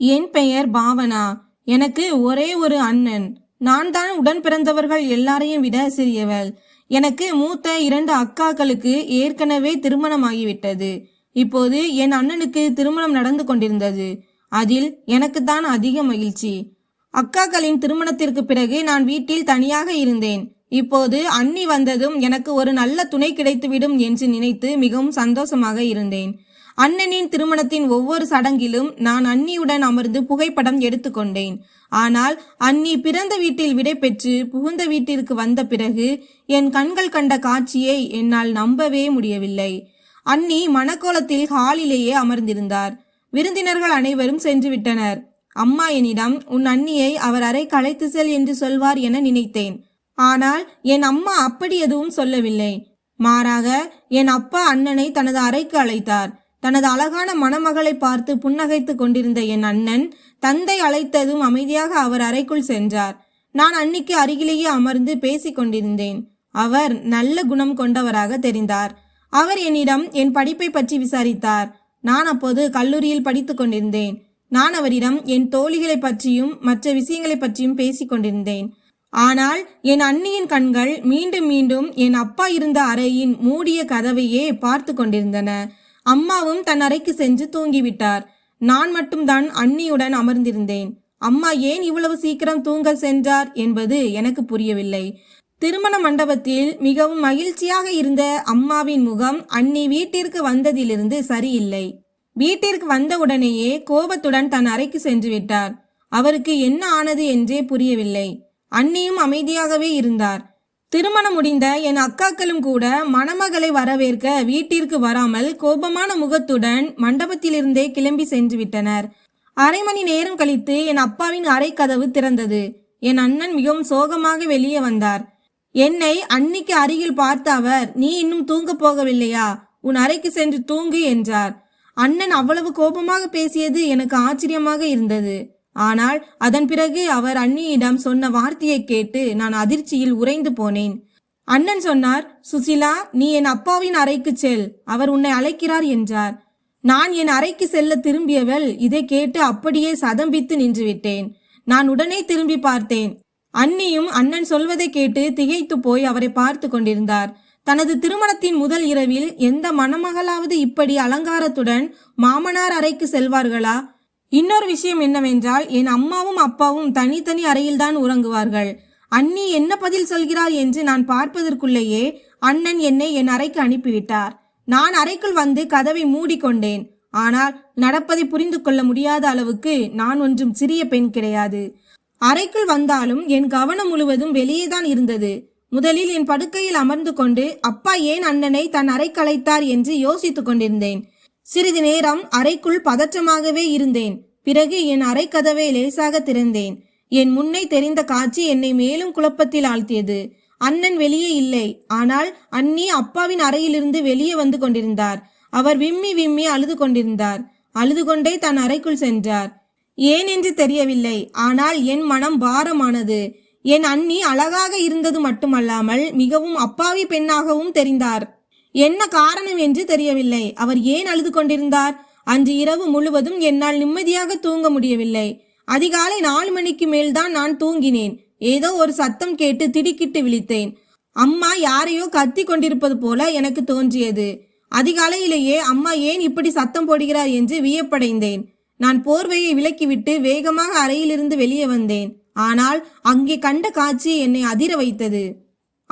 என் பெயர் பாவனா. எனக்கு ஒரே ஒரு அண்ணன். நான் தான் உடன் பிறந்தவர்கள் எல்லாரையும் விட சிறியவள். எனக்கு மூத்த இரண்டு அக்காக்களுக்கு ஏற்கனவே திருமணமாகிவிட்டது. இப்போது என் அண்ணனுக்கு திருமணம் நடந்து கொண்டிருந்தது. அதில் எனக்குத்தான் அதிக மகிழ்ச்சி. அக்காக்களின் திருமணத்திற்கு பிறகு நான் வீட்டில் தனியாக இருந்தேன். இப்போது அண்ணி வந்ததும் எனக்கு ஒரு நல்ல துணை கிடைத்துவிடும் என்று நினைத்து மிகவும் சந்தோஷமாக இருந்தேன். அண்ணனின் திருமணத்தின் ஒவ்வொரு சடங்கிலும் நான் அன்னியுடன் அமர்ந்து புகைப்படம் எடுத்துக்கொண்டேன். ஆனால் அண்ணி பிறந்த வீட்டில் விடை பெற்று புகுந்த வீட்டிற்கு வந்த பிறகு என் கண்கள் கண்ட காட்சியை என்னால் நம்பவே முடியவில்லை. அன்னி மணக்கோலத்தில் ஹாலிலேயே அமர்ந்திருந்தார். விருந்தினர்கள் அனைவரும் சென்று விட்டனர். அம்மா என்னிடம் உன் அண்ணியை அவர் அறை களைத்து செல் என்று சொல்வார் என நினைத்தேன். ஆனால் என் அம்மா அப்படி எதுவும் சொல்லவில்லை. மாறாக என் அப்பா அண்ணனை தனது அறைக்கு அழைத்தார். தனது அழகான மணமகளை பார்த்து புன்னகைத்துக் கொண்டிருந்த என் அண்ணன் தந்தை அழைத்ததும் அமைதியாக அவர் அறைக்குள் சென்றார். நான் அன்னிக்கு அருகிலேயே அமர்ந்து பேசிக் கொண்டிருந்தேன். அவர் நல்ல குணம் கொண்டவராக தெரிந்தார். அவர் என்னிடம் என் படிப்பை பற்றி விசாரித்தார். நான் அப்போது கல்லூரியில் படித்துக் கொண்டிருந்தேன். நான் அவரிடம் என் தோழிகளை பற்றியும் மற்ற விஷயங்களை பற்றியும் பேசிக் கொண்டிருந்தேன். ஆனால் என் அண்ணியின் கண்கள் மீண்டும் மீண்டும் என் அப்பா இருந்த அறையின் மூடிய கதவையே பார்த்து கொண்டிருந்தன. அம்மாவும் தன் அறைக்கு சென்று தூங்கிவிட்டார். நான் மட்டும்தான் அண்ணியுடன் அமர்ந்திருந்தேன். அம்மா ஏன் இவ்வளவு சீக்கிரம் தூங்க சென்றார் என்பது எனக்கு புரியவில்லை. திருமண மண்டபத்தில் மிகவும் மகிழ்ச்சியாக இருந்த அம்மாவின் முகம் அண்ணி வீட்டிற்கு வந்ததிலிருந்து சரியில்லை. வீட்டிற்கு வந்தவுடனேயே கோபத்துடன் தன் அறைக்கு சென்று விட்டார். அவருக்கு என்ன ஆனது என்றே புரியவில்லை. அண்ணியும் அமைதியாகவே இருந்தார். திருமணம் முடிந்த என் அக்காக்களும் கூட மணமகளை வரவேற்க வீட்டிற்கு வராமல் கோபமான முகத்துடன் மண்டபத்திலிருந்தே கிளம்பி சென்று விட்டனர். அரை மணி நேரம் கழித்து என் அப்பாவின் அறை கதவு திறந்தது. என் அண்ணன் மிகவும் சோகமாக வெளியே வந்தார். என்னை அன்னிக்கு அருகில் பார்த்த அவர் நீ இன்னும் தூங்கப் போகவில்லையா? உன் அறைக்கு சென்று தூங்கு என்றார். அண்ணன் அவ்வளவு கோபமாக பேசியது எனக்கு ஆச்சரியமாக இருந்தது. ஆனால் அதன் பிறகு அவர் அண்ணியிடம் சொன்ன வார்த்தையை கேட்டு நான் அதிர்ச்சியில் உறைந்து போனேன். அண்ணன் சொன்னார் சுசிலா நீ என் அப்பாவின் அறைக்கு செல். அவர் உன்னை அழைக்கிறார் என்றார். நான் என் அறைக்கு செல்ல திரும்பியவள் இதை கேட்டு அப்படியே சதம்பித்து நின்றுவிட்டேன். நான் உடனே திரும்பி பார்த்தேன். அண்ணியும் அண்ணன் சொல்வதை கேட்டு திகைத்து போய் அவரை பார்த்து கொண்டிருந்தார். தனது திருமணத்தின் முதல் இரவில் எந்த மணமகளாவது இப்படி அலங்காரத்துடன் மாமனார் அறைக்கு செல்வார்களா? இன்னொரு விஷயம் என்னவென்றால் என் அம்மாவும் அப்பாவும் தனித்தனி அறையில்தான் உறங்குவார்கள். அண்ணி என்ன பதில் சொல்கிறார் என்று நான் பார்ப்பதற்குள்ளேயே அண்ணன் என்னை என் அறைக்கு அனுப்பிவிட்டார். நான் அறைக்குள் வந்து கதவை மூடிக்கொண்டேன். ஆனால் நடப்பதை புரிந்து கொள்ள முடியாத அளவுக்கு நான் ஒன்றும் சிறிய பெண் கிடையாது. அறைக்குள் வந்தாலும் என் கவனம் முழுவதும் வெளியேதான் இருந்தது. முதலில் என் படுக்கையில் அமர்ந்து கொண்டு அப்பா ஏன் அண்ணனை தன் அறைக்கு அழைத்தார்? என்று யோசித்துக் கொண்டிருந்தேன். சிறிது நேரம் அறைக்குள் பதற்றமாகவே இருந்தேன். பிறகு என் அறை கதவை லேசாக திறந்தேன். என் முன்னே தெரிந்த காட்சி என்னை மேலும் குழப்பத்தில் ஆழ்த்தியது. அண்ணன் வெளியே இல்லை. ஆனால் அண்ணி அப்பாவின் அறையிலிருந்து வெளியே வந்து கொண்டிருந்தார். அவர் விம்மி விம்மி அழுது கொண்டிருந்தார். அழுது கொண்டே தன் அறைக்குள் சென்றார். ஏன் என்று தெரியவில்லை. ஆனால் என் மனம் பாரமானது. என் அண்ணி அழகாக இருந்தது மட்டுமல்லாமல் மிகவும் அப்பாவி பெண்ணாகவும் தெரிந்தார். என்ன காரணம் என்று தெரியவில்லை. அவர் ஏன் அழுது கொண்டிருந்தார்? அன்று இரவு முழுவதும் என்னால் நிம்மதியாக தூங்க முடியவில்லை. அதிகாலை நாலு மணிக்கு மேல்தான் நான் தூங்கினேன். ஏதோ ஒரு சத்தம் கேட்டு திடுக்கிட்டு விழித்தேன். அம்மா யாரையோ கத்தி கொண்டிருப்பது போல எனக்கு தோன்றியது. அதிகாலையிலேயே அம்மா ஏன் இப்படி சத்தம் போடுகிறார் என்று வியப்படைந்தேன். நான் போர்வையை விலக்கிவிட்டு வேகமாக அறையிலிருந்து வெளியே வந்தேன். ஆனால் அங்கே கண்ட காட்சி என்னை அதிர வைத்தது.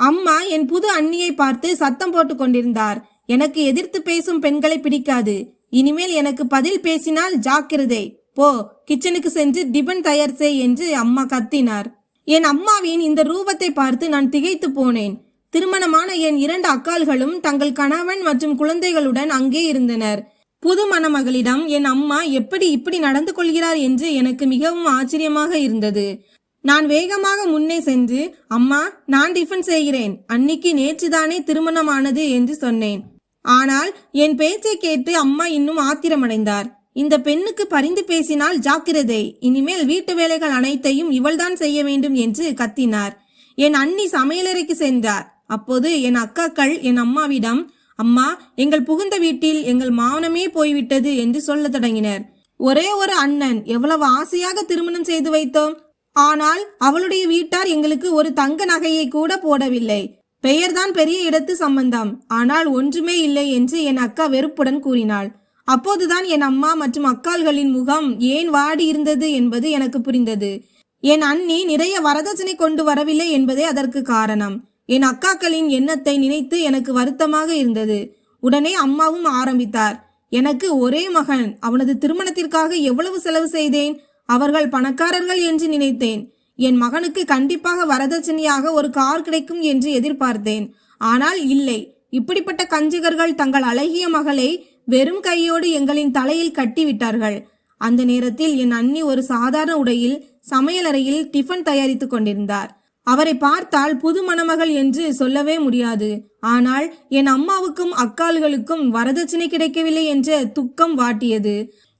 அம்மா என் புது அண்ணியை பார்த்து சத்தம் போட்டு கொண்டிருந்தார். எனக்கு எதிர்த்து பேசும் பெண்களை பிடிக்காது. இனிமேல் எனக்கு பதில் பேசினால் ஜாக்கிரதை. போ கிச்சனுக்கு சென்று டிபன் தயார் செய் என்று அம்மா கத்தினார். என் அம்மாவின் இந்த ரூபத்தை பார்த்து நான் திகைத்து போனேன். திருமணமான என் இரண்டு அக்கால்களும் தங்கள் கணவன் மற்றும் குழந்தைகளுடன் அங்கே இருந்தனர். புது மணமகளிடம் என் அம்மா எப்படி இப்படி நடந்து கொள்கிறார்? என்று எனக்கு மிகவும் ஆச்சரியமாக இருந்தது. நான் வேகமாக முன்னே சென்று அம்மா நான் டிஃபன் செய்கிறேன். அன்னிக்கு நேற்றுதானே திருமணமானது என்று சொன்னேன். ஆனால் என் பேச்சை கேட்டு அம்மா இன்னும் ஆத்திரமடைந்தார். இந்த பெண்ணுக்கு பரிந்து பேசினால் ஜாக்கிரதை. இனிமேல் வீட்டு வேலைகள் அனைத்தையும் இவள்தான் செய்ய வேண்டும் என்று கத்தினார். என் அண்ணி சமையலறைக்கு சென்றார். அப்போது என் அக்காக்கள் என் அம்மாவிடம் அம்மா எங்கள் புகுந்த வீட்டில் எங்கள் மானமே போய்விட்டது என்று சொல்ல தொடங்கினர். ஒரே ஒரு அண்ணன். எவ்வளவு ஆசையாக திருமணம் செய்து வைத்தோம். ஆனால் அவளுடைய வீட்டார் எங்களுக்கு ஒரு தங்க நகையை கூட போடவில்லை. பெயர்தான் பெரிய இடத்து சம்பந்தம். ஆனால் ஒன்றுமே இல்லை என்று என் அக்கா வெறுப்புடன் கூறினாள். அப்போதுதான் என் அம்மா மற்றும் அக்காள்களின் முகம் ஏன் வாடி இருந்தது என்பது எனக்கு புரிந்தது. என் அண்ணி நிறைய வரதட்சணை கொண்டு வரவில்லை என்பதே அதற்கு காரணம். என் அக்காக்களின் எண்ணத்தை நினைத்து எனக்கு வருத்தமாக இருந்தது. உடனே அம்மாவும் ஆரம்பித்தார். எனக்கு ஒரே மகன். அவனது திருமணத்திற்காக எவ்வளவு செலவு செய்தேன்? அவர்கள் பணக்காரர்கள் என்று நினைத்தேன். என் மகனுக்கு கண்டிப்பாக வரதட்சணையாக ஒரு கார் கிடைக்கும் என்று எதிர்பார்த்தேன். ஆனால் இல்லை. இப்படிப்பட்ட கஞ்சிகர்கள் தங்கள் அழகிய மகளை வெறும் கையோடு எங்களின் தலையில் கட்டிவிட்டார்கள். அந்த நேரத்தில் என் அண்ணி ஒரு சாதாரண உடையில் சமையலறையில் டிஃபன் தயாரித்துக் கொண்டிருந்தார். அவரை பார்த்தால் புது மணமகள் என்று சொல்லவே முடியாது. ஆனால் என் அம்மாவுக்கும் அக்கால்களுக்கும் வரதட்சணை கிடைக்கவில்லை என்ற துக்கம் வாட்டியது.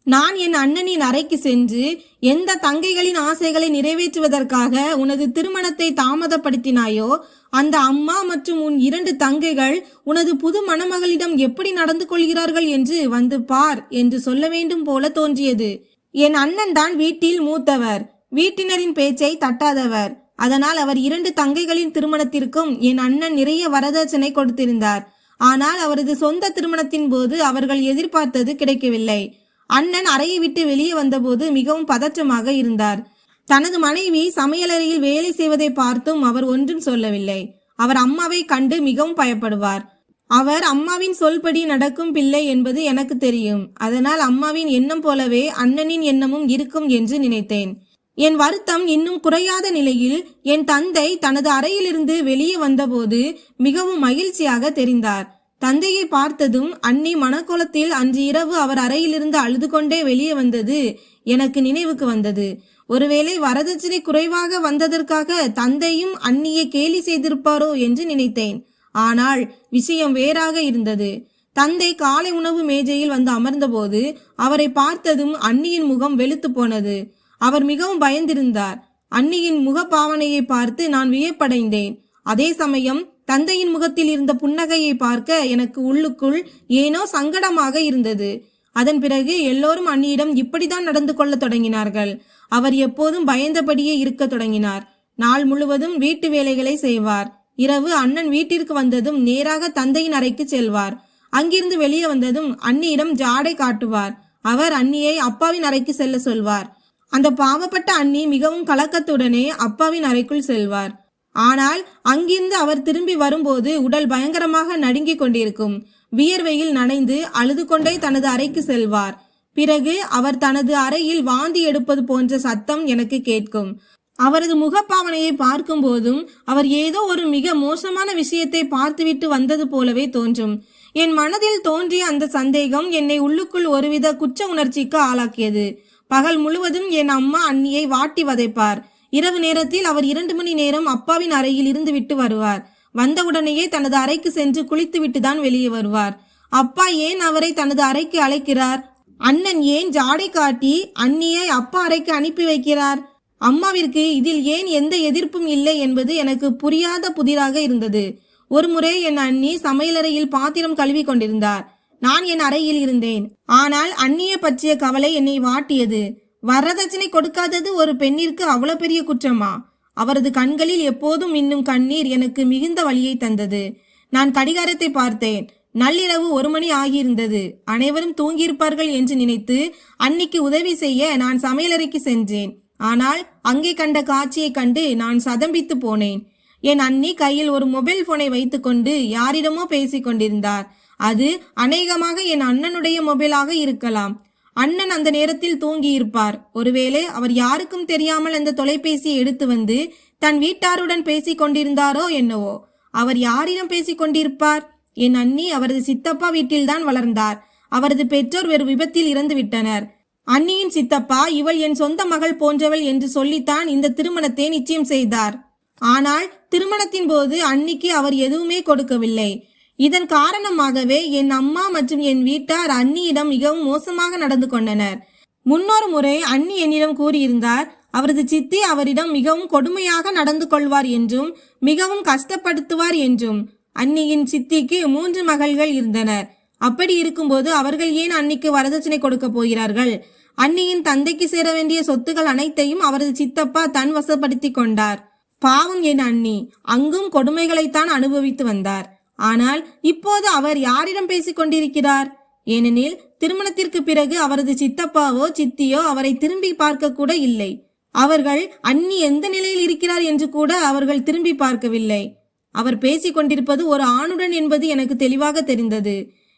நான் என் அண்ணனின் அறைக்கு சென்று எந்த தங்கைகளின் ஆசைகளை நிறைவேற்றுவதற்காக உனது திருமணத்தை தாமதப்படுத்தினாயோ அந்த அம்மா மற்றும் உன் இரண்டு தங்கைகள் உனது புது மணமகளிடம் எப்படி நடந்து கொள்கிறார்கள் என்று வந்து பார் என்று சொல்ல வேண்டும் போல தோன்றியது. என் அண்ணன் தான் வீட்டில் மூத்தவர் வீட்டினரின் பேச்சை தட்டாதவர். அதனால் அவர் இரண்டு தங்கைகளின் திருமணத்திற்கும் என் அண்ணன் நிறைய வரதட்சணை கொடுத்திருந்தார். ஆனால் அவரது சொந்த திருமணத்தின் போது அவர்கள் எதிர்பார்த்தது கிடைக்கவில்லை. அண்ணன் அறையை விட்டு வெளியே வந்தபோது மிகவும் பதற்றமாக இருந்தார். தனது மனைவி சமையலறையில் வேலை செய்வதை பார்த்தும் அவர் ஒன்றும் சொல்லவில்லை. அவர் அம்மாவை கண்டு மிகவும் பயப்படுவார். அவர் அம்மாவின் சொல்படி நடக்கும் பிள்ளை என்பது எனக்கு தெரியும். அதனால் அம்மாவின் எண்ணம் போலவே அண்ணனின் எண்ணமும் இருக்கும் என்று நினைத்தேன். என் வருத்தம் இன்னும் குறையாத நிலையில் என் தந்தை தனது அறையிலிருந்து வெளியே வந்தபோது மிகவும் மகிழ்ச்சியாக தெரிந்தார். தந்தையை பார்த்ததும் அன்னி மனக்கோலத்தில் அன்று இரவு அவர் அறையிலிருந்து அழுது கொண்டே வெளியே வந்தது எனக்கு நினைவுக்கு வந்தது. ஒருவேளை வரதட்சணை குறைவாக வந்ததற்காக தந்தையும் அன்னியை கேலி செய்திருப்பாரோ என்று நினைத்தேன். ஆனால் விஷயம் வேறாக இருந்தது. தந்தை காலை உணவு மேஜையில் வந்து அமர்ந்தபோது அவரை பார்த்ததும் அன்னியின் முகம் வெளுத்து போனது. அவர் மிகவும் பயந்திருந்தார். அன்னியின் முகபாவனையை பார்த்து நான் வியப்படைந்தேன். அதே சமயம் தந்தையின் முகத்தில் இருந்த புன்னகையை பார்க்க எனக்கு உள்ளுக்குள் ஏனோ சங்கடமாக இருந்தது. அதன் பிறகு எல்லோரும் அண்ணியிடம் இப்படிதான் நடந்து கொள்ளத் தொடங்கினார்கள். அவர் எப்போதும் பயந்தபடியே இருக்கத் தொடங்கினார். நாள் முழுவதும் வீட்டு வேலைகளை செய்வார். இரவு அண்ணன் வீட்டிற்கு வந்ததும் நேராக தந்தையின் அறைக்கு செல்வார். அங்கிருந்து வெளியே வந்ததும் அண்ணியிடம் ஜாடை காட்டுவார். அவர் அண்ணியை அப்பாவின் அறைக்கு செல்ல சொல்வார். அந்த பாவப்பட்ட அண்ணி மிகவும் கலக்கத்துடனே அப்பாவின் அறைக்குள் செல்வார். ஆனால் அங்கிருந்து அவர் திரும்பி வரும்போது உடல் பயங்கரமாக நடுங்கிக் கொண்டிருக்கும். வியர்வையில் நனைந்து அழுது கொண்டே தனது அறைக்கு செல்வார். பிறகு அவர் தனது அறையில் வாந்தி எடுப்பது போன்ற சத்தம் எனக்கு கேட்கும். அவரது முகப்பாவனையை பார்க்கும்போதும் அவர் ஏதோ ஒரு மிக மோசமான விஷயத்தை பார்த்துவிட்டு வந்தது போலவே தோன்றும். என் மனதில் தோன்றிய அந்த சந்தேகம் என்னை உள்ளுக்குள் ஒருவித குற்ற உணர்ச்சிக்கு ஆளாக்கியது. பகல் முழுவதும் என் அம்மா அண்ணியை வாட்டி வதைப்பார். இரவு நேரத்தில் அவர் இரண்டு மணி நேரம் அப்பாவின் அறையில் இருந்து விட்டு வருவார். வந்தவுடனேயே தனது அறைக்கு சென்று குளித்துவிட்டு தான் வெளியே வருவார். அப்பா ஏன் அவரை தனது அறைக்கு அழைக்கிறார்? அண்ணன் ஏன் ஜாடை காட்டி அண்ணியை அப்பா அறைக்கு அனுப்பி வைக்கிறார்? அம்மாவிற்கு இதில் ஏன் எந்த எதிர்ப்பும் இல்லை என்பது எனக்கு புரியாத புதிராக இருந்தது. ஒருமுறை என் அண்ணி சமையலறையில் பாத்திரம் கழுவி கொண்டிருந்தார். நான் என் அறையில் இருந்தேன். ஆனால் அண்ணியை பற்றிய கவலை என்னை வாட்டியது. வரதட்சணை கொடுக்காதது ஒரு பெண்ணிற்கு அவ்வளவு பெரிய குற்றமா? அவரது கண்களில் எப்போதும் இன்னும் கண்ணீர் எனக்கு மிகுந்த வழியை தந்தது. நான் கடிகாரத்தை பார்த்தேன். நள்ளிரவு ஒரு மணி ஆகியிருந்தது. அனைவரும் தூங்கியிருப்பார்கள் என்று நினைத்து அன்னிக்கு உதவி செய்ய நான் சமையலறைக்கு சென்றேன். ஆனால் அங்கே கண்ட காட்சியை கண்டு நான் சதம்பித்து போனேன். என் அண்ணி கையில் ஒரு மொபைல் போனை வைத்துக்கொண்டு யாரிடமோ பேசிக் கொண்டிருந்தார் அது அநேகமாக என் அண்ணனுடைய மொபைலாக இருக்கலாம். அண்ணன் அந்த நேரத்தில் தூங்கியிருப்பார். ஒருவேளை அவர் யாருக்கும் தெரியாமல் அந்த தொலைபேசியை எடுத்து வந்து தன் வீட்டாருடன் பேசிக் கொண்டிருந்தாரோ என்னவோ. அவர் யாரிடம் பேசிக் கொண்டிருப்பார்? என் அண்ணி அவரது சித்தப்பா வீட்டில்தான் வளர்ந்தார். அவரது பெற்றோர் வேறு விபத்தில் இறந்து விட்டனர். அண்ணியின் சித்தப்பா இவள் என் சொந்த மகள் போன்றவள் என்று சொல்லித்தான் இந்த திருமணத்தை நிச்சயம் செய்தார். ஆனால் திருமணத்தின் போது அன்னிக்கு அவர் எதுவுமே கொடுக்கவில்லை. இதன் காரணமாகவே என் அம்மா மற்றும் என் வீட்டார் அண்ணியிடம் மிகவும் மோசமாக நடந்து கொண்டனர். முன்னொரு முறை அண்ணி என்னிடம் கூறியிருந்தார் அவரது சித்தி அவரிடம் மிகவும் கொடுமையாக நடந்து கொள்வார் என்றும் மிகவும் கஷ்டப்படுத்துவார் என்றும். அன்னியின் சித்திக்கு மூன்று மகள்கள் இருந்தனர். அப்படி இருக்கும்போது அவர்கள் ஏன் அன்னிக்கு வரதட்சணை கொடுக்க போகிறார்கள்? அன்னியின் தந்தைக்கு சேர வேண்டிய சொத்துக்கள் அனைத்தையும் அவரது சித்தப்பா தன் வசப்படுத்தி கொண்டார். பாவம் என் அண்ணி அங்கும் கொடுமைகளைத்தான் அனுபவித்து வந்தார். ஆனால் இப்போது அவர் யாரிடம் பேசிக் கொண்டிருக்கிறார் ஏனெனில் திருமணத்திற்கு பிறகு அவரது சித்தப்பாவோ சித்தியோ அவரை திரும்பி பார்க்க கூட இல்லை. அவர்கள் அண்ணி எந்த நிலையில் இருக்கிறார் என்று கூட அவர்கள் திரும்பி பார்க்கவில்லை. அவர் பேசிக் கொண்டிருப்பது ஒரு ஆணுடன் என்பது எனக்கு தெளிவாக தெரிந்தது.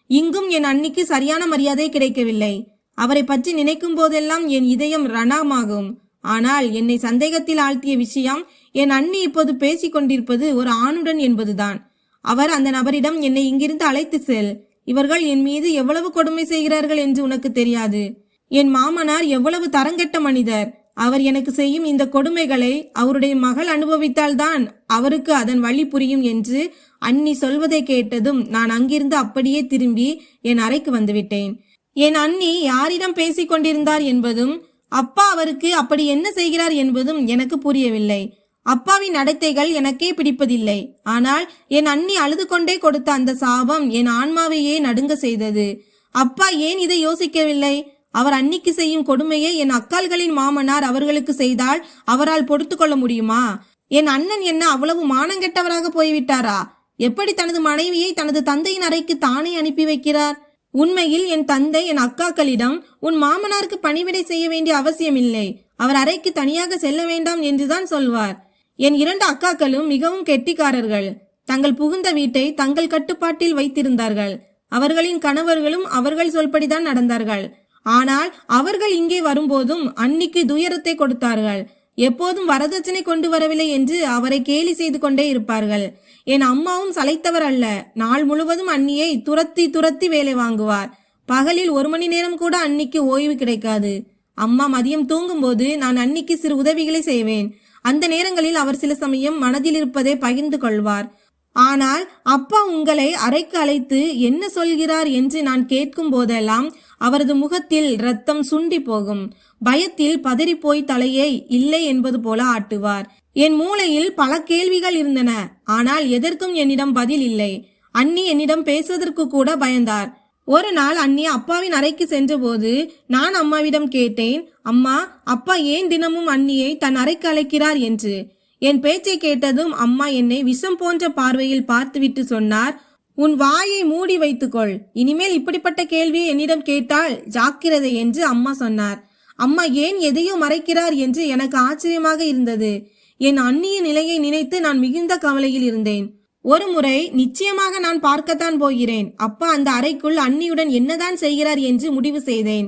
இங்கும் என் அன்னிக்கு சரியான மரியாதை கிடைக்கவில்லை. அவரை பற்றி நினைக்கும் போதெல்லாம் என் இதயம் ரணமாகும். ஆனால் என்னை சந்தேகத்தில் ஆழ்த்திய விஷயம் என் அண்ணி இப்போது பேசிக் கொண்டிருப்பது ஒரு ஆணுடன் என்பதுதான். அவர் அந்த நபரிடம் என்னை இங்கிருந்து அழைத்து செல். இவர்கள் என் மீது எவ்வளவு கொடுமை செய்கிறார்கள் என்று உனக்கு தெரியாது. என் மாமனார் எவ்வளவு தரங்கெட்ட மனிதர். அவர் எனக்கு செய்யும் இந்த கொடுமைகளை அவருடைய மகள் அனுபவித்தால்தான் அவருக்கு அதன் வழி புரியும் என்று அண்ணி சொல்வதை கேட்டதும் நான் அங்கிருந்து அப்படியே திரும்பி என் அறைக்கு வந்துவிட்டேன். என் அண்ணி யாரிடம் பேசிக் கொண்டிருந்தார் என்பதும் அப்பா அவருக்கு அப்படி என்ன செய்கிறார் என்பதும் எனக்கு புரியவில்லை. அப்பாவின் நடத்தைகள் எனக்கே பிடிப்பதில்லை. ஆனால் என் அண்ணி அழுது கொண்டே கொடுத்த அந்த சாபம் என் ஆன்மாவையே நடுங்க செய்தது. அப்பா ஏன் இதை யோசிக்கவில்லை? அவர் அன்னிக்கு செய்யும் கொடுமையை என் அக்காள்களின் மாமனார் அவர்களுக்கு செய்தால் அவரால் பொறுத்து கொள்ள முடியுமா? என் அண்ணன் என்ன அவ்வளவு மானங்கெட்டவராக போய்விட்டாரா? எப்படி தனது மனைவியை தனது தந்தையின் அறைக்கு தானே அனுப்பி வைக்கிறார்? உண்மையில் என் தந்தை என் அக்காக்களிடம் உன் மாமனாருக்கு பணிவிடை செய்ய வேண்டிய அவசியமில்லை. அவர் அறைக்கு தனியாக செல்ல வேண்டாம் என்றுதான் சொல்வார். என் இரண்டு அக்காக்களும் மிகவும் கெட்டிக்காரர்கள். தங்கள் புகுந்த வீட்டை தங்கள் கட்டுப்பாட்டில் வைத்திருந்தார்கள். அவர்களின் கணவர்களும் அவர்கள் சொல்படிதான் நடந்தார்கள். ஆனால் அவர்கள் இங்கே வரும்போதும் அன்னிக்கு துயரத்தை கொடுத்தார்கள். எப்போதும் வரதட்சணை கொண்டு வரவில்லை என்று அவரை கேலி செய்து கொண்டே இருப்பார்கள். என் அம்மாவும் சளைத்தவர் அல்ல. நாள் முழுவதும் அன்னியை துரத்தி துரத்தி வேலை வாங்குவார். பகலில் ஒரு மணி நேரம் கூட அன்னிக்கு ஓய்வு கிடைக்காது. அம்மா மதியம் தூங்கும்போது நான் அன்னிக்கு சிறு உதவிகளை செய்வேன். அந்த நேரங்களில் அவர் சில சமயம் மனதில் இருப்பதை பகிர்ந்து கொள்வார். ஆனால் அப்பா உங்களை அறைக்கு அழைத்து என்ன சொல்கிறார் என்று நான் கேட்கும் போதெல்லாம் அவரது முகத்தில் ரத்தம் சுண்டி போகும். பயத்தில் பதறிப்போய் தலையை இல்லை என்பது போல ஆட்டுவார். என் மூளையில் பல கேள்விகள் இருந்தன. ஆனால் எதற்கும் என்னிடம் பதில் இல்லை. அண்ணி என்னிடம் பேசுவதற்கு கூட பயந்தார். ஒரு நாள் அண்ணி அப்பாவின் அறைக்கு சென்றபோது நான் அம்மாவிடம் கேட்டேன் அம்மா அப்பா ஏன் தினமும் அண்ணியை தன் அறைக்கு அழைக்கிறார்? என்று. என் பேச்சை கேட்டதும் அம்மா என்னை விஷம் போன்ற பார்வையில் பார்த்துவிட்டு சொன்னார் உன் வாயை மூடி வைத்துக்கொள் இனிமேல் இப்படிப்பட்ட கேள்வியை என்னிடம் கேட்டால் ஜாக்கிரதை என்று அம்மா சொன்னார். அம்மா ஏன் எதையோ மறைக்கிறார் என்று எனக்கு ஆச்சரியமாக இருந்தது. என் அண்ணியின் நிலையை நினைத்து நான் மிகுந்த கவலையில் இருந்தேன். ஒரு முறை நிச்சயமாக நான் பார்க்கத்தான் போகிறேன். அப்பா அந்த அறைக்குள் அண்ணியுடன் என்னதான் செய்கிறார் என்று முடிவு செய்தேன்.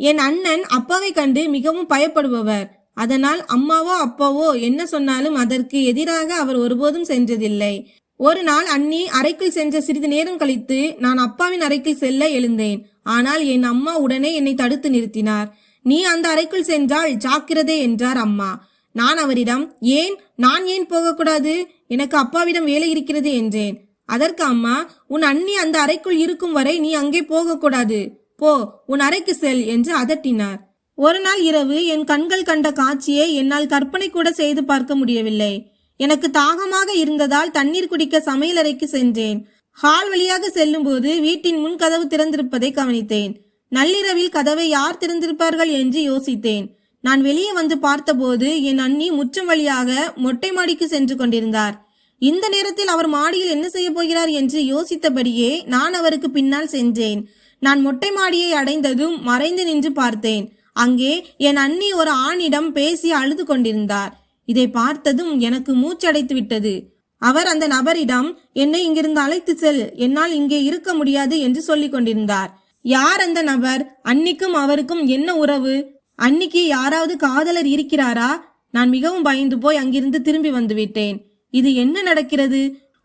என் அண்ணன் அப்பாவை கண்டு மிகவும் பயப்படுபவர். அதனால் அம்மாவோ அப்பாவோ என்ன சொன்னாலும் அதற்கு எதிராக அவர் ஒருபோதும் சென்றதில்லை. ஒரு நாள் அண்ணி அறைக்குள் சென்ற சிறிது நேரம் கழித்து நான் அப்பாவின் அறைக்குள் செல்ல எழுந்தேன். ஆனால் என் அம்மா உடனே என்னை தடுத்து நிறுத்தினார். நீ அந்த அறைக்குள் சென்றால் ஜாக்கிரதை என்றார் அம்மா. நான் அவரிடம் ஏன்? நான் ஏன் போகக்கூடாது? எனக்கு அப்பாவிடம் வேலை இருக்கிறது என்றேன். அதற்கு அம்மா உன் அண்ணி அந்த அறைக்குள் இருக்கும் வரை நீ அங்கே போகக்கூடாது. போ உன் அறைக்கு செல் என்று அதட்டினார். ஒரு நாள் இரவு என் கண்கள் கண்ட காட்சியை என்னால் கற்பனை கூட செய்து பார்க்க முடியவில்லை. எனக்கு தாகமாக இருந்ததால் தண்ணீர் குடிக்க சமையலறைக்கு சென்றேன். ஹால் வழியாக செல்லும்போது வீட்டின் முன் கதவு திறந்திருப்பதை கவனித்தேன். நள்ளிரவில் கதவை யார் திறந்திருப்பார்கள் என்று யோசித்தேன். நான் வெளியே வந்து பார்த்தபோது என் அண்ணி முற்றம் வழியாக மொட்டை மாடிக்கு சென்று கொண்டிருந்தார். இந்த நேரத்தில் அவர் மாடியில் என்ன செய்ய போகிறார் என்று யோசித்தபடியே நான் அவருக்கு பின்னால் சென்றேன். நான் மொட்டை மாடியை அடைந்ததும் மறைந்து நின்று பார்த்தேன். அங்கே என் அண்ணி ஒரு ஆணிடம் பேசி அழுது கொண்டிருந்தார். இதை பார்த்ததும் எனக்கு மூச்சடைத்து விட்டது. அவர் அந்த நபரிடம் என்னை இங்கிருந்து அழைத்து செல். என்னால் இங்கே இருக்க முடியாது என்று சொல்லிக் கொண்டிருந்தார். யார் அந்த நபர்? அன்னிக்கும் அவருக்கும் என்ன உறவு? அன்னிக்கு யாராவது காதலர் இருக்கிறாரா? நான் மிகவும் பயந்து போய் அங்கிருந்து திரும்பி வந்துவிட்டேன். இது என்ன நடக்கிறது?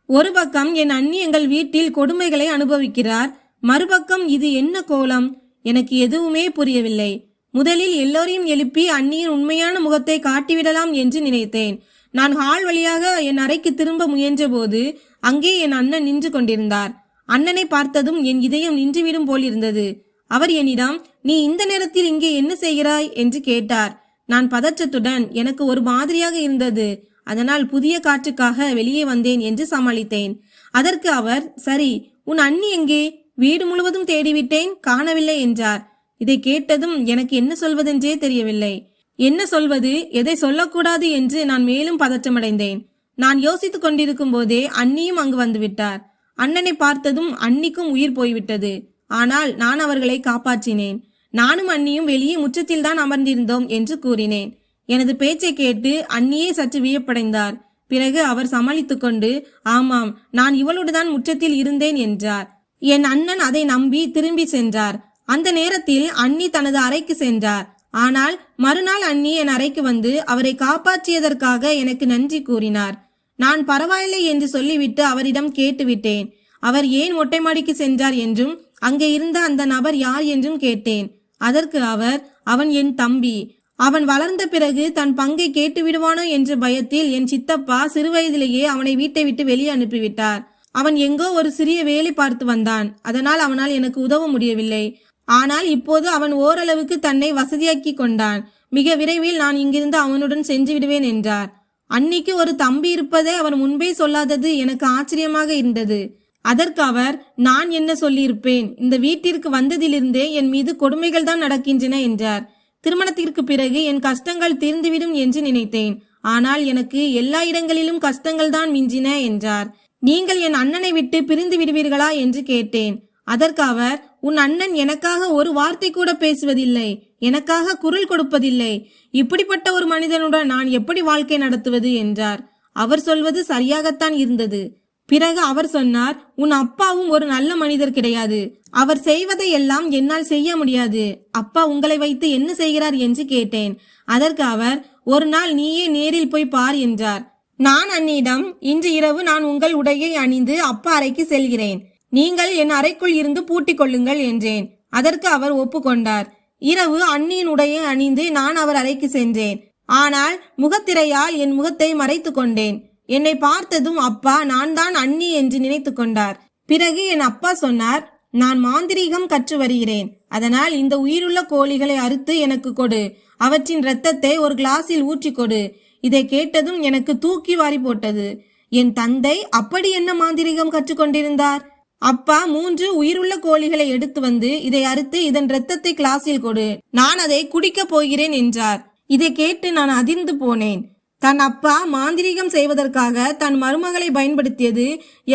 ஒரு பக்கம் என் அண்ணி எங்கள் வீட்டில் கொடுமைகளை அனுபவிக்கிறார் மறுபக்கம் இது என்ன கோலம்? எனக்கு எதுவுமே புரியவில்லை. முதலில் எல்லோரையும் எழுப்பி அண்ணியின் உண்மையான முகத்தை காட்டிவிடலாம் என்று நினைத்தேன். நான் ஹால் வழியாக என் அறைக்கு திரும்ப முயன்றபோது அங்கே என் அண்ணன் நின்று கொண்டிருந்தார். அண்ணனை பார்த்ததும் என் இதயம் நின்றுவிடும் போல் இருந்தது. அவர் என்னிடம் நீ இந்த நேரத்தில் இங்கே என்ன செய்கிறாய்? என்று கேட்டார். நான் பதற்றத்துடன் எனக்கு ஒரு மாதிரியாக இருந்தது. அதனால் புதிய காற்றுக்காக வெளியே வந்தேன் என்று சமாளித்தேன். அதற்கு அவர் சரி உன் அண்ணி எங்கே? வீடு முழுவதும் தேடிவிட்டேன் காணவில்லை என்றார். இதை கேட்டதும் எனக்கு என்ன சொல்வதென்றே தெரியவில்லை. என்ன சொல்வது? எதை சொல்லக்கூடாது என்று நான் மேலும் பதற்றமடைந்தேன். நான் யோசித்துக் கொண்டிருக்கும் போதே அண்ணியும் அங்கு வந்துவிட்டார் அண்ணனை பார்த்ததும் அன்னிக்கும் உயிர் போய்விட்டது. ஆனால் நான் அவர்களை காப்பாற்றினேன். நானும் அண்ணியும் வெளியே முற்றத்தில் தான் அமர்ந்திருந்தோம் என்று கூறினேன். எனது பேச்சை கேட்டு அண்ணியே சற்று வியப்படைந்தார். பிறகு அவர் சமாளித்துக் கொண்டு ஆமாம் நான் இவளோடுதான் முற்றத்தில் இருந்தேன் என்றார். என் அண்ணன் அதை நம்பி திரும்பி சென்றார். அந்த நேரத்தில் அண்ணி தனது அறைக்கு சென்றார். ஆனால் மறுநாள் அண்ணி என் அறைக்கு வந்து அவரை காப்பாற்றியதற்காக எனக்கு நன்றி கூறினார். நான் பரவாயில்லை என்று சொல்லிவிட்டு அவரிடம் கேட்டுவிட்டேன். அவர் ஏன் மொட்டை மாடிக்கு சென்றார் என்றும் அங்கே இருந்த அந்த நபர் யார்? என்றும் கேட்டேன். அதற்கு அவர் அவன் என் தம்பி. அவன் வளர்ந்த பிறகு தன் பங்கை கேட்டு விடுவானோ என்ற பயத்தில் என் சித்தப்பா சிறுவயதிலேயே அவனை வீட்டை விட்டு வெளியே அனுப்பிவிட்டார். அவன் எங்கோ ஒரு சிறிய வேலை பார்த்து வந்தான். அதனால் அவனால் எனக்கு உதவ முடியவில்லை. ஆனால் இப்போது அவன் ஓரளவுக்கு தன்னை வசதியாக்கி கொண்டான். மிக விரைவில் நான் இங்கிருந்து அவனுடன் சென்று விடுவேன் என்றார். அன்னிக்கு ஒரு தம்பி இருப்பதை அவர் முன்பே சொல்லாதது எனக்கு ஆச்சரியமாக இருந்தது. அதற்கு அவர் நான் என்ன சொல்லியிருப்பேன்? இந்த வீட்டிற்கு வந்ததிலிருந்தே என் மீது கொடுமைகள் தான் நடக்கின்றன என்றார். திருமணத்திற்கு பிறகு என் கஷ்டங்கள் தீர்ந்துவிடும் என்று நினைத்தேன். ஆனால் எனக்கு எல்லா இடங்களிலும் கஷ்டங்கள் தான் மிஞ்சின என்றார். நீங்கள் என் அண்ணனை விட்டு பிரிந்து விடுவீர்களா? என்று கேட்டேன். அதற்கு அவர் உன் அண்ணன் எனக்காக ஒரு வார்த்தை கூட பேசுவதில்லை. எனக்காக குரல் கொடுப்பதில்லை. இப்படிப்பட்ட ஒரு மனிதனுடன் நான் எப்படி வாழ்க்கை நடத்துவது? என்றார். அவர் சொல்வது சரியாகத்தான் இருந்தது. பிறகு அவர் சொன்னார் உன் அப்பாவும் ஒரு நல்ல மனிதர் கிடையாது. அவர் செய்வதையெல்லாம் என்னால் செய்ய முடியாது. அப்பா உங்களை வைத்து என்ன செய்கிறார் என்று கேட்டேன். அதற்கு அவர் ஒரு நாள் நீயே நேரில் போய் பார் என்றார். நான் அன்னியிடம் இன்று இரவு நான் உங்கள் உடையை அணிந்து அப்பா அறைக்கு செல்கிறேன். நீங்கள் என் அறைக்குள் இருந்து பூட்டிக் கொள்ளுங்கள் என்றேன். அதற்கு அவர் ஒப்புக்கொண்டார். இரவு அண்ணியின் உடையை அணிந்து நான் அவர் அறைக்கு சென்றேன். ஆனால் முகத்திரையால் என் முகத்தை மறைத்து கொண்டேன். என்னை பார்த்ததும் அப்பா நான் தான் அண்ணி என்று நினைத்து கொண்டார். பிறகு என் அப்பா சொன்னார் நான் மாந்திரீகம் கற்று வருகிறேன். அதனால் இந்த உயிருள்ள கோழிகளை அறுத்து எனக்கு கொடு. அவற்றின் இரத்தத்தை ஒரு கிளாஸில் ஊற்றி கொடு. இதை கேட்டதும் எனக்கு தூக்கி வாரி போட்டது. என் தந்தை அப்படி என்ன மாந்திரீகம் கற்றுக்கொண்டிருந்தார் அப்பா மூன்று உயிருள்ள கோழிகளை எடுத்து வந்து இதை அறுத்து இதன் இரத்தத்தை கிளாஸில் கொடு. நான் அதை குடிக்கப் போகிறேன் என்றார். இதை கேட்டு நான் அதிர்ந்து போனேன். தன் அப்பா மாந்திரீகம் செய்வதற்காக தன் மருமகளை பயன்படுத்தியது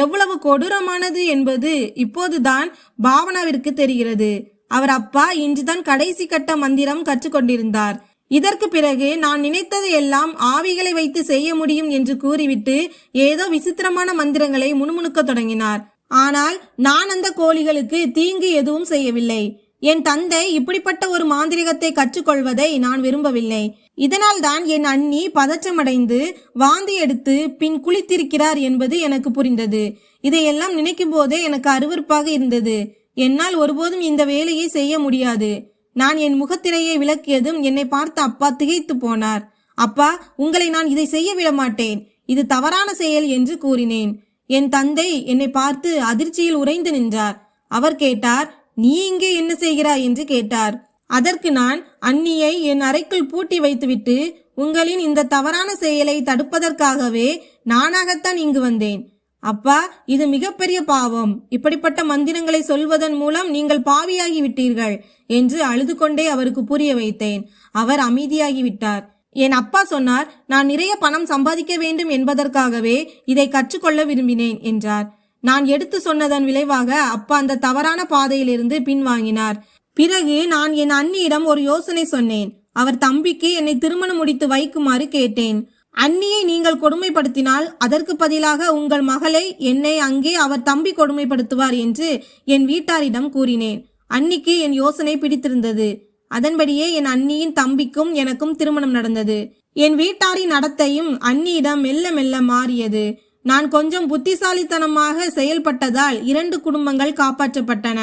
எவ்வளவு கொடூரமானது என்பது இப்போதுதான் பாவனாவிற்கு தெரிகிறது. அவர் அப்பா இன்றுதான் கடைசி கட்ட மந்திரம் கற்றுக்கொண்டிருந்தார். இதற்கு பிறகு நான் நினைத்தது எல்லாம் ஆவிகளை வைத்து செய்ய முடியும் என்று கூறிவிட்டு ஏதோ விசித்திரமான மந்திரங்களை முணுமுணுக்க தொடங்கினார். ஆனால் நான் அந்த கோழிகளுக்கு தீங்கு எதுவும் செய்யவில்லை. என் தந்தை இப்படிப்பட்ட ஒரு மாந்திரிகத்தை கற்றுக்கொள்வதை நான் விரும்பவில்லை. இதனால் தான் என் அண்ணி பதற்றமடைந்து வாந்தி எடுத்து பின் குளித்திருக்கிறார் என்பது எனக்கு புரிந்தது. இதையெல்லாம் நினைக்கும் போதே எனக்கு அருவருப்பாக இருந்தது. என்னால் ஒருபோதும் இந்த வேலையை செய்ய முடியாது. நான் என் முகத்திரையை விளக்கியதும் என்னை பார்த்த அப்பா திகைத்து போனார். அப்பா உங்களை நான் இதை செய்ய விட மாட்டேன். இது தவறான செயல் என்று கூறினேன். என் தந்தை என்னை பார்த்து அதிர்ச்சியில் உறைந்து நின்றார். அவர் கேட்டார் நீ இங்கே என்ன செய்கிறாய் என்று கேட்டார். அதற்கு நான் அன்னியை என் அறைக்குள் பூட்டி வைத்துவிட்டு உங்களின் இந்த தவறான செயலை தடுப்பதற்காகவே நானாகத்தான் இங்கு வந்தேன். அப்பா இது மிகப்பெரிய பாவம். இப்படிப்பட்ட மந்திரங்களை சொல்வதன் மூலம் நீங்கள் பாவியாகி விட்டீர்கள் என்று அழுது கொண்டே அவருக்கு புரிய வைத்தேன். அவர் அமைதியாகிவிட்டார் என் அப்பா சொன்னார் நான் நிறைய பணம் சம்பாதிக்க வேண்டும் என்பதற்காகவே இதை கற்றுக்கொள்ள விரும்பினேன் என்றார். நான் எடுத்து சொன்னதன் விளைவாக அப்பா அந்த தவறான பாதையிலிருந்து பின்வாங்கினார். பிறகு நான் என் அண்ணியிடம் ஒரு யோசனை சொன்னேன். அவர் தம்பிக்கு என்னை திருமணம் முடித்து வைக்குமாறு கேட்டேன். அண்ணியை நீங்கள் கொடுமைப்படுத்தினால் அதற்கு பதிலாக உங்கள் மகளை என்னை அங்கே அவர் தம்பி கொடுமைப்படுத்துவார் என்று என் வீட்டாரிடம் கூறினேன். அன்னிக்கு என் யோசனை பிடித்திருந்தது. அதன்படியே என் அண்ணியின் தம்பிக்கும் எனக்கும் திருமணம் நடந்தது. என் வீட்டாரின் நடத்தையும் அண்ணியிடம் மெல்ல மெல்ல மாறியது. நான் கொஞ்சம் புத்திசாலித்தனமாக செயல்பட்டதால் இரண்டு குடும்பங்கள் காப்பாற்றப்பட்டன.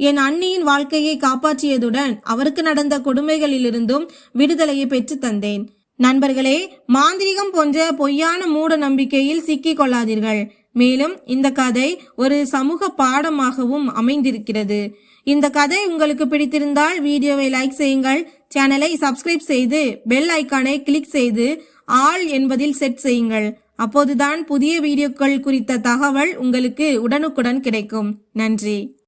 என் அண்ணியின் வாழ்க்கையை காப்பாற்றியதுடன் அவருக்கு நடந்த கொடுமைகளிலிருந்தும் விடுதலையை பெற்று தந்தேன். நண்பர்களே மாந்திரிகம் போன்ற பொய்யான மூட நம்பிக்கையில் சிக்கிக் கொள்ளாதீர்கள். மேலும் இந்த கதை ஒரு சமூக பாடமாகவும் அமைந்திருக்கிறது. இந்த கதை உங்களுக்கு பிடித்திருந்தால் வீடியோவை லைக் செய்யுங்கள். சேனலை சப்ஸ்கிரைப் செய்து பெல் ஐக்கானை கிளிக் செய்து ஆல் என்பதில் செட் செய்யுங்கள். அப்போதுதான் புதிய வீடியோக்கள் குறித்த தகவல் உங்களுக்கு உடனுக்குடன் கிடைக்கும். நன்றி.